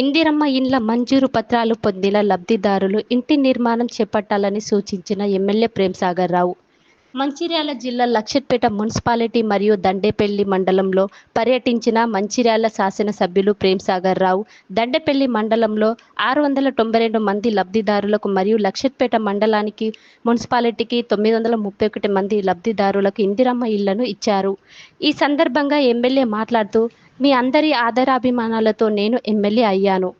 ఇందిరమ్మ ఇండ్ల మంజూరు పత్రాలు పొందిన లబ్ధిదారులు ఇంటి నిర్మాణం చేపట్టాలని సూచించిన ఎమ్మెల్యే ప్రేమ్సాగర్ రావు. మంచిర్యాల జిల్లా లక్షట్పేట మున్సిపాలిటీ మరియు దండేపల్లి మండలంలో పర్యటించిన మంచిర్యాల శాసనసభ్యులు ప్రేమ్సాగర్ రావు దండేపల్లి మండలంలో ఆరు వందల తొంభై రెండు మంది లబ్ధిదారులకు మరియు లక్షట్పేట మండలానికి మున్సిపాలిటీకి తొమ్మిది వందల ముప్పై ఒకటి మంది లబ్ధిదారులకు ఇందిరమ్మ ఇళ్ళను ఇచ్చారు. ఈ సందర్భంగా ఎమ్మెల్యే మాట్లాడుతూ మీ అందరి ఆదరాభిమానాలతో నేను ఎమ్మెల్యే అయ్యాను.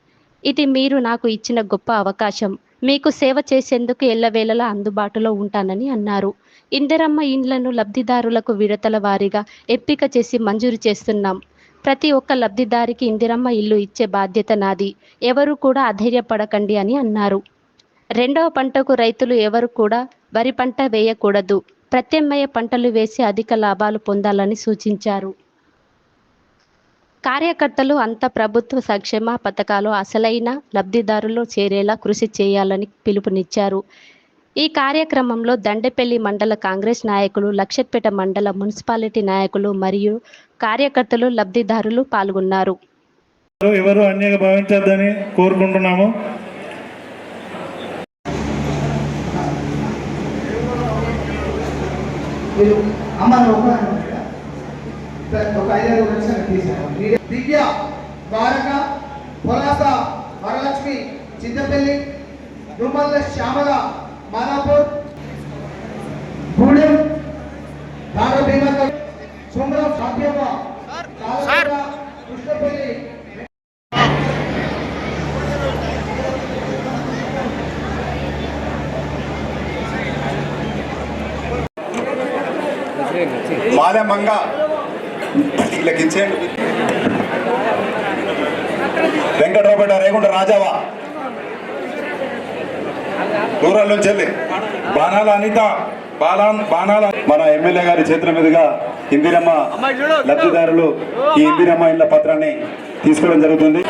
ఇది మీరు నాకు ఇచ్చిన గొప్ప అవకాశం. మీకు సేవ చేసేందుకు ఎల్లవేళలా అందుబాటులో ఉంటానని అన్నారు. ఇందిరమ్మ ఇండ్లను లబ్ధిదారులకు విడతల వారీగా ఎంపిక చేసి మంజూరు చేస్తున్నాం. ప్రతి ఒక్క లబ్ధిదారికి ఇందిరమ్మ ఇల్లు ఇచ్చే బాధ్యత నాది. ఎవరు కూడా అధైర్యపడకండి అని అన్నారు. రెండవ పంటకు రైతులు ఎవరు కూడా వరి పంట వేయకూడదు. ప్రత్యామ్నాయ పంటలు వేసి అధిక లాభాలు పొందాలని సూచించారు. కార్యకర్తలు అంత ప్రభుత్వ సంక్షేమ పథకాలు అసలైన లబ్ధిదారులు చేరేలా కృషి చేయాలని పిలుపునిచ్చారు. ఈ కార్యక్రమంలో దండెపల్లి మండల కాంగ్రెస్ నాయకులు లక్షట్పేట మండల మున్సిపాలిటీ నాయకులు మరియు కార్యకర్తలు లబ్ధిదారులు పాల్గొన్నారు. ఎవరు అన్యంగా భావించద్దని కోరుకుంటున్నాము? మీరు అమ్మ నువ్వు ఒక ఐదారు నిమిషాలు తీసాను దివ్య ద్వారక పొలాస వరలక్ష్మి చింతపల్లి దుమ్మల్ల శ్యామల మాదాపూర్ గూడెం దార భీమక సుమ్రం సాధ్యమ కృష్ణపల్లి. మాలమంగ లెక్కించేయండి. వెంకటరావుపేట రేగుంట రాజావా. దూరం నుంచి వెళ్ళి. బాణాల అనిత బాలాన్ బాణాల. మన ఎమ్మెల్యే గారి చేతుల మీదుగా ఇందిరమ్మ లబ్ధిదారులు ఈ ఇందిరమ్మ ఇళ్ళ పత్రాన్ని తీసుకోవడం జరుగుతుంది.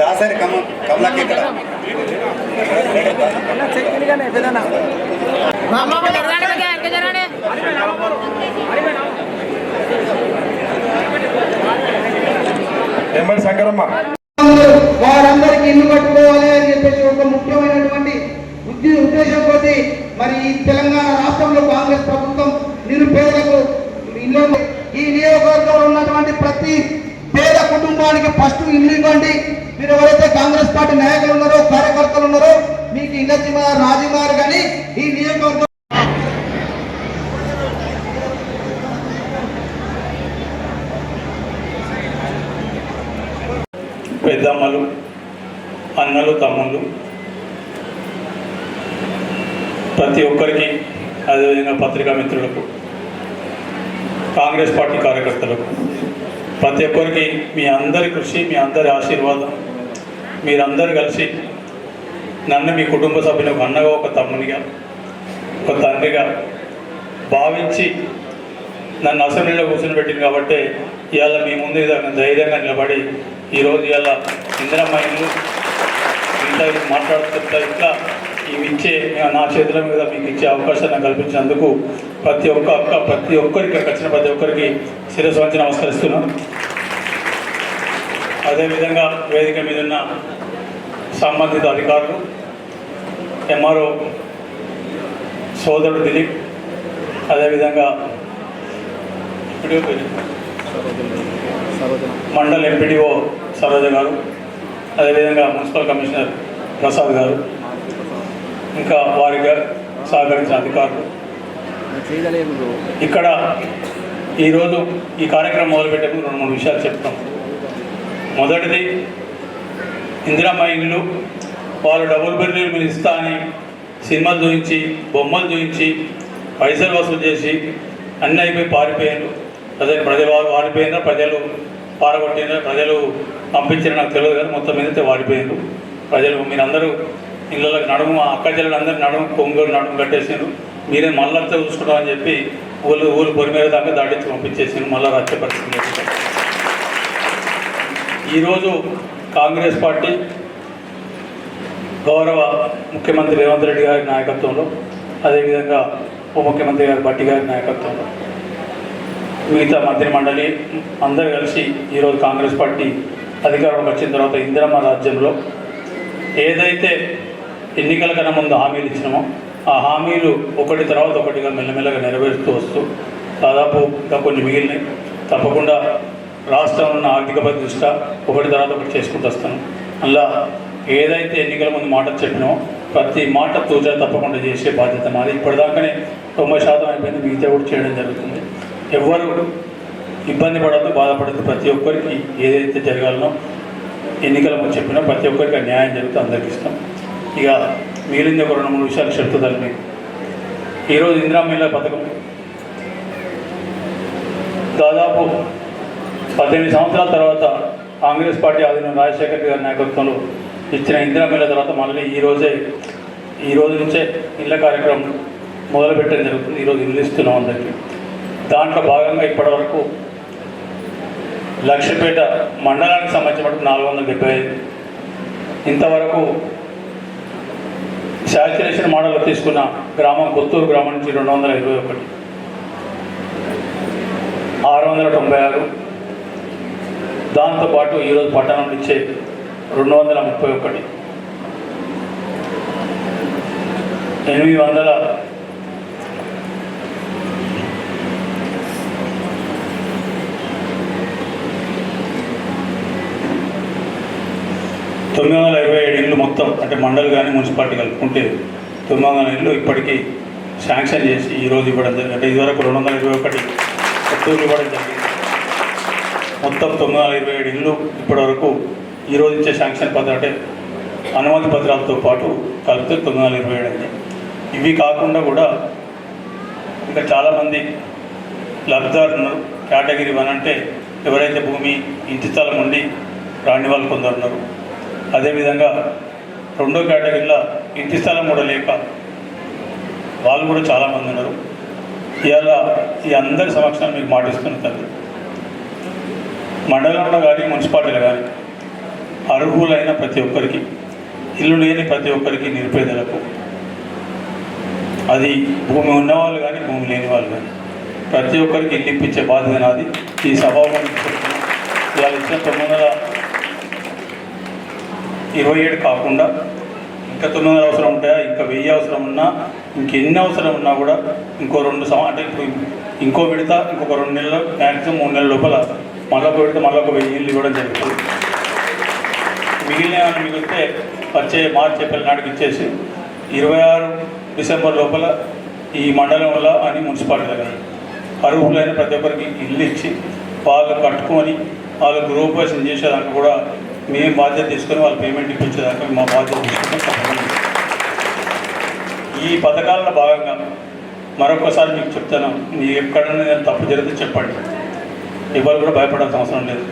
దాసరి కమ కమలాకి ఇక్కడ. ఎంబడి శంకరమ్మ. వారందరికీ ఇల్లు కట్టుకోవాలి అని చెప్పేసి ఒక ముఖ్యమైనటువంటి ఉద్దేశం కొద్ది మరి ఈ తెలంగాణ రాష్ట్రంలో కాంగ్రెస్ ప్రభుత్వం నిరుపేదలకు ఇల్లు ఈ నియోజకవర్గంలో ఉన్నటువంటి ప్రతి పేద కుటుంబానికి ఫస్ట్ ఇల్లు ఇవ్వండి. మీరు ఎవరైతే కాంగ్రెస్ పార్టీ నాయకులు ఉన్నారో కార్యకర్తలు ఉన్నారో మీకు ఇళ్ళ రాజుగారు కానీ ఈ అన్నలు తమ్ముళ్ళు ప్రతి ఒక్కరికి అదేవిధంగా పత్రికా మిత్రులకు కాంగ్రెస్ పార్టీ కార్యకర్తలకు ప్రతి ఒక్కరికి మీ అందరి కృషి మీ అందరి ఆశీర్వాదం. మీరందరూ కలిసి నన్ను మీ కుటుంబ సభ్యుని ఒక అన్నగా ఒక తమ్మునిగా ఒక తండ్రిగా భావించి నన్ను అసెంబ్లీలో కూర్చొని పెట్టింది కాబట్టి ఇవాళ మీ ముందు ధైర్యంగా నిలబడి ఈరోజు ఇవాళ ఇందిరమ్మ ఇల్లు ఇంత మాట్లాడుతుంటా ఇట్లా ఇవి ఇచ్చే నా చేతుల మీద మీకు ఇచ్చే అవకాశాన్ని కల్పించినందుకు ప్రతి ఒక్క అక్క ప్రతి ఒక్కరికి వచ్చిన ప్రతి ఒక్కరికి శిరస్సు వంచి నమస్కరిస్తున్నాను అదేవిధంగా వేదిక మీద ఉన్న సంబంధిత అధికారులు ఎంఆర్ఓ సోదరుడు దిలీప్ అదేవిధంగా మండల్ ఎంపీడీఓ సరోజ గారు అదేవిధంగా మున్సిపల్ కమిషనర్ ప్రసాద్ గారు ఇంకా వారిగా సహకరించిన అధికారులు ఇక్కడ ఈరోజు ఈ కార్యక్రమం మొదలుపెట్టేందుకు రెండు మూడు విషయాలు చెప్తాం. మొదటిది ఇందిరమ్మ ఇల్లు వాళ్ళు డబుల్ బెడ్రూమ్ మీరు ఇస్తా అని సినిమాలు చూపించి బొమ్మలు చూపించి పైసలు వసూలు చేసి అన్నీ అయిపోయి పారిపోయారు అదే ప్రజలు వారు వారిపోయినారు ప్రజలు పారగొట్టినారు ప్రజలు పంపించారు నాకు తెలియదు కానీ మొత్తం మీద వాడిపోయారు ప్రజలు మీరందరూ ఇళ్ళకి నడుము మా అక్క చెల్లెలు అందరూ నడుము కొంగోలు నడుము కట్టేసారు మీరే మళ్ళంతా చూసుకుంటామని చెప్పి ఊళ్ళు ఊళ్ళు పొరి మీద దాకా దాటించి పంపించేసారు మళ్ళీ రచ్చ పరిస్థితి ఈరోజు కాంగ్రెస్ పార్టీ గౌరవ ముఖ్యమంత్రి రేవంత్ రెడ్డి గారి నాయకత్వంలో అదేవిధంగా ఉప ముఖ్యమంత్రి గారి భట్టి గారి నాయకత్వంలో మిగతా మంత్రి మండలి అందరూ కలిసి ఈరోజు కాంగ్రెస్ పార్టీ అధికారంలోకి వచ్చిన తర్వాత ఇందిరమ్మ రాజ్యంలో ఏదైతే ఎన్నికల కన్నా ముందు హామీలు ఇచ్చినామో ఆ హామీలు ఒకటి తర్వాత ఒకటిగా మెల్లమెల్లగా నెరవేరుస్తూ వస్తూ దాదాపు ఇంకా కొన్ని మిగిలినాయి. తప్పకుండా రాష్ట్రంలో ఉన్న ఆర్థిక దృష్ట్యా ఒకటి తర్వాత ఒకటి చేసుకుంటూ వస్తాను. అలా ఏదైతే ఎన్నికల ముందు మాట చెప్పినామో ప్రతి మాట తూచా తప్పకుండా చేసే బాధ్యత మాది. ఇప్పటిదాకానే తొంభై శాతం అయిపోయింది మిగతా కూడా చేయడం జరుగుతుంది. ఎవరు ఇబ్బంది పడద్దు బాధపడద్దు ప్రతి ఒక్కరికి ఏదైతే జరగాలనో ఎన్నికల ముందు చెప్పినా ప్రతి ఒక్కరికి న్యాయం జరుగుతుంది అందరికి ఇష్టం. ఇక మిగిలింది ఒక రెండు మూడు విషయాలు చెప్తుందని మీకు ఈరోజు ఇందిరా మహిళా పథకం. దాదాపు పద్దెనిమిది సంవత్సరాల తర్వాత కాంగ్రెస్ పార్టీ ఆధీనం రాజశేఖర్ గారి నాయకత్వంలో ఇచ్చిన ఇందిరా మహిళ తర్వాత మళ్ళీ ఈరోజే ఈరోజు ఈ రోజు నుంచే ఇళ్ళ కార్యక్రమం మొదలుపెట్టడం జరుగుతుంది. ఈరోజు ఇల్లు ఇస్తున్నాం అందరికీ. దాంట్లో భాగంగా ఇప్పటివరకు లక్ష్మీపేట మండలానికి సంబంధించిన నాలుగు వందల డెబ్బై ఐదు. ఇంతవరకు శాచురేషన్ మోడల్లో తీసుకున్న గ్రామం కొత్తూరు గ్రామం నుంచి రెండు వందల ఇరవై ఒకటి. ఆరు వందల తొంభై ఆరు. దాంతోపాటు ఈరోజు పట్టణం నుంచే రెండు వందల ముప్పై ఒకటి. ఎనిమిది వందల తొమ్మిది వందల ఇరవై ఏడు ఇళ్ళు మొత్తం అంటే మండలి కానీ మున్సిపాలిటీ కలుపుకుంటే తుమ్మంగా నీళ్ళు ఇప్పటికీ శాంక్షన్ చేసి ఈరోజు ఇవ్వడం జరిగింది. అంటే ఇదివరకు రెండు వందల ఇరవై ఒకటి కొత్తూరు ఇవ్వడం జరిగింది. మొత్తం తొమ్మిది వందల ఇరవై ఏడు ఇళ్ళు ఇప్పటివరకు ఈరోజు ఇచ్చే శాంక్షన్ పత్రం అంటే అనుమతి పత్రాలతో పాటు కలిపితే తొమ్మిది వందల ఇరవై ఏడు ఇవి కాకుండా కూడా ఇంకా చాలామంది లబ్ధిదారులు ఉన్నారు. కేటగిరీ వన్ అంటే ఎవరైతే భూమి ఇంటి స్థలం ఉండి రాని వాళ్ళు కొందరు ఉన్నారు. అదేవిధంగా రెండో కేటగిరీలో ఇంటి స్థలం కూడా లేక వాళ్ళు కూడా చాలామంది ఉన్నారు. ఇవాళ ఈ అందరి సమక్షంలో మీకు మాటిస్తున్న తల్లి మండలంలో కానీ మున్సిపాలిటీలో కానీ అర్హులైన ప్రతి ఒక్కరికి ఇల్లు లేని ప్రతి ఒక్కరికి నిరుపేదలకు అది భూమి ఉన్నవాళ్ళు కానీ భూమి లేని వాళ్ళు కానీ ప్రతి ఒక్కరికి ఇల్లు ఇప్పించే బాధ్యత నాది. ఈ సభావం ఇవాళ ఇచ్చిన తొమ్మిది వందల ఇరవై ఏడు కాకుండా ఇంకా తొమ్మిది వందల అవసరం ఉంటాయా? ఇంకా వెయ్యి అవసరం ఉన్నా ఇంకెన్ని అవసరం ఉన్నా కూడా ఇంకో రెండు సం అంటే ఇప్పుడు ఇంకో విడత ఇంకొక రెండు నెలలు మ్యాక్సిమం మూడు నెలల లోపల మళ్ళీ ఒక విడత మళ్ళీ ఒక వెయ్యి ఇల్లు ఇవ్వడం జరుగుతుంది. మిగిలిన ఏమైనా మిగిలితే వచ్చే మార్చి ఏప్రిల్ నాటికి ఇచ్చేసి ఇరవై ఆరు డిసెంబర్ లోపల ఈ మండలంలో అని మున్సిపాలిటీ కానీ అర్హులైన ప్రతి ఒక్కరికి ఇల్లు ఇచ్చి వాళ్ళు కట్టుకొని వాళ్ళు గృహోపేషన్ చేసేదానికి కూడా మేము బాధ్యత తీసుకొని వాళ్ళు పేమెంట్ ఇప్పించేదాకా మా బాధ్యత తీసుకుంటాం ఈ పథకాలలో భాగంగా మరొకసారి మీకు చెప్తాను మీరు ఎక్కడైనా నేను తప్పు జరిగితే చెప్పండి. ఎవరు కూడా భయపడాల్సిన అవసరం లేదు.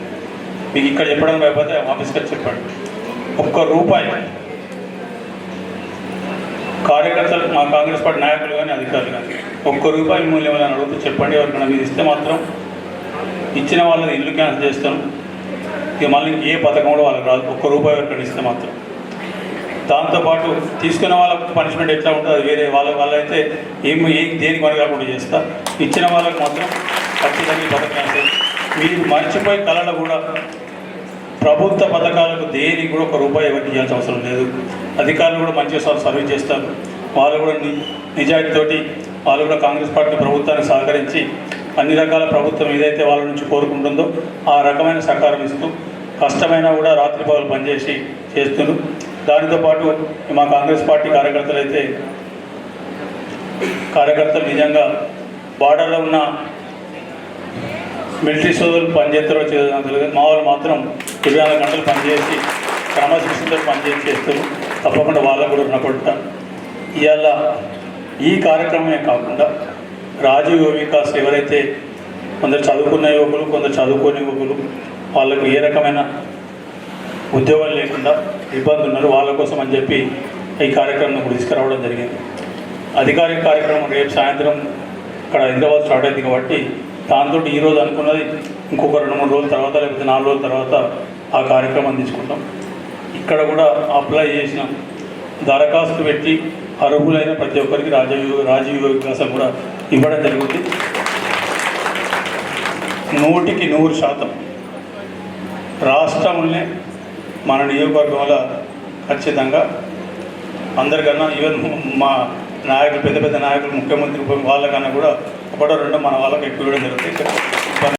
మీకు ఇక్కడ చెప్పడానికి భయపడితే ఆఫీస్కి చెప్పండి. ఒక్క రూపాయి కార్యకర్తలు మా కాంగ్రెస్ పార్టీ నాయకులు కానీ అధికారులు కానీ ఒక్క రూపాయి మూల్యం అని అడుగుతూ చెప్పండి. ఎవరికైనా మీరు ఇస్తే మాత్రం ఇచ్చిన వాళ్ళని ఇల్లు క్యాన్సిల్ చేస్తాను. ఇక మళ్ళీ ఏ పథకం కూడా వాళ్ళకి రాదు. ఒక్క రూపాయి ఎవరికైనా ఇస్తే మాత్రం. దాంతోపాటు తీసుకున్న వాళ్ళకు పనిష్మెంట్ ఎట్లా ఉంటుంది అది వేరే. వాళ్ళ వాళ్ళైతే ఏం ఏం దేనికి పని కాకుండా చేస్తా. ఇచ్చిన వాళ్ళకి మాత్రం ఖచ్చితంగా ఈ పథకం మీరు మర్చిపోయి కళలో కూడా ప్రభుత్వ పథకాలకు దేనికి కూడా ఒక రూపాయి ఎవరికి ఇవ్వాల్సిన అవసరం లేదు. అధికారులు కూడా మంచిగా సర్వీస్ చేస్తారు. వాళ్ళు కూడా నిజాయితీతోటి వాళ్ళు కూడా కాంగ్రెస్ పార్టీ ప్రభుత్వానికి సహకరించి అన్ని రకాల ప్రభుత్వం ఏదైతే వాళ్ళ నుంచి కోరుకుంటుందో ఆ రకమైన సహకారం ఇస్తూ కష్టమైనా కూడా రాత్రి పగలు పనిచేసి చేస్తున్నారు. దానితో పాటు మా కాంగ్రెస్ పార్టీ కార్యకర్తలు అయితే కార్యకర్తలు నిజంగా బార్డర్లో ఉన్న మిలిటరీ సోదరులు పనిచేస్తారో చేయలేదు మా వాళ్ళు మాత్రం ఇరవై నాలుగు గంటలు పనిచేసి క్రమశిక్షణతో పనిచేసి చేస్తారు తప్పకుండా వాళ్ళకు కూడా రుణపడతాం. ఇవాళ ఈ కార్యక్రమమే కాకుండా రాజీవ్ యువ వికాస్ ఎవరైతే కొందరు చదువుకున్న యువకులు కొందరు చదువుకోని యువకులు వాళ్ళకు ఏ రకమైన ఉద్యోగాలు లేకుండా ఇబ్బంది ఉన్నారు వాళ్ళ కోసం అని చెప్పి ఈ కార్యక్రమం తీసుకురావడం జరిగింది. అధికారిక కార్యక్రమం రేపు సాయంత్రం ఇక్కడ హైదరాబాద్ స్టార్ట్ అయింది కాబట్టి దాంతో ఈరోజు అనుకున్నది ఇంకొక రెండు మూడు రోజుల తర్వాత లేకపోతే నాలుగు రోజుల తర్వాత ఆ కార్యక్రమం తీసుకుంటాం. ఇక్కడ కూడా అప్లై చేసిన దరఖాస్తు పెట్టి అర్హులైన ప్రతి ఒక్కరికి రాజీవ్ రాజీవ్ వికాసం కూడా ఇవ్వడం జరుగుతుంది. నూటికి నూరు శాతం రాష్ట్రంలోనే మన నియోజకవర్గంలో ఖచ్చితంగా అందరికన్నా ఈవెన్ మా నాయకులు పెద్ద పెద్ద నాయకులు ముఖ్యమంత్రి వాళ్ళకన్నా కూడా ఒకటో రెండో మన వాళ్ళకి ఎక్కువ ఇవ్వడం జరుగుతుంది.